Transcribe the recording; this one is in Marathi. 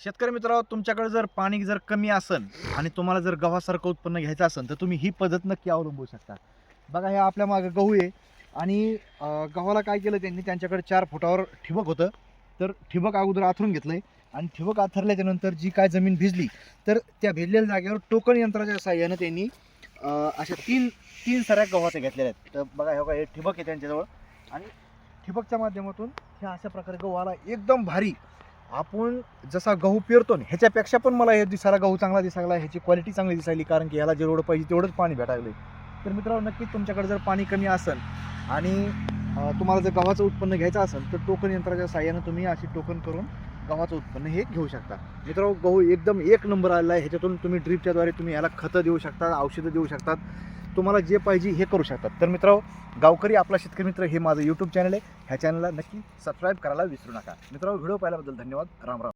शेतकरी मित्रांनो तुमच्याकडे जर पाणी जर कमी असेल आणि तुम्हाला जर गव्हासारखं उत्पन्न घ्यायचं असेल तर तुम्ही ही पद्धत नक्की अवलंबू शकता. बघा हे आपल्या मागे गहू आहे. आणि गव्हाला काय केलं त्यांनी त्यांच्याकडे चार फुटावर ठिबक होतं. तर ठिबक अगोदर आथरून घेतलंय. आणि ठिबक आथरल्याच्या नंतर जी काय जमीन भिजली तर त्या भिजलेल्या जागेवर टोकन यंत्राच्या साह्यानं त्यांनी अशा तीन तीन सऱ्या गव्हाच्या घेतलेल्या आहेत. तर बघा हे बघा हे ठिबक आहे त्यांच्याजवळ. आणि ठिबकच्या माध्यमातून ह्या अशा प्रकारे गव्हाला एकदम भारी आपण जसा गहू पेरतो ना ह्याच्यापेक्षा पण मला हे दिसायला गहू चांगला दिसायला ह्याची क्वालिटी चांगली दिसायली. कारण की ह्याला जेवढं पाहिजे तेवढंच पाणी भेटायला तर मित्रांनो नक्कीच तुमच्याकडे जर पाणी कमी असेल आणि तुम्हाला जर गव्हाचं उत्पन्न घ्यायचं असेल तर टोकन यंत्राच्या साह्यानं तुम्ही अशी टोकन करून गव्हाचं उत्पन्न हे घेऊ शकता. मित्रांनो गहू एकदम एक नंबर आलेला आहे. ह्याच्यातून तुम्ही ड्रीपच्याद्वारे तुम्ही याला खतं देऊ शकता औषधं देऊ शकतात. तुम्हाला जे पाहिजे हे करू शकतात. तर मित्रांनो गावकरी आपला शेतकरी मित्र हे माझं यूट्यूब चॅनल आहे. ह्या चॅनलला नक्की सबस्क्राईब करायला विसरू नका. मित्रांनो व्हिडिओ पाहिल्याबद्दल धन्यवाद. राम राम.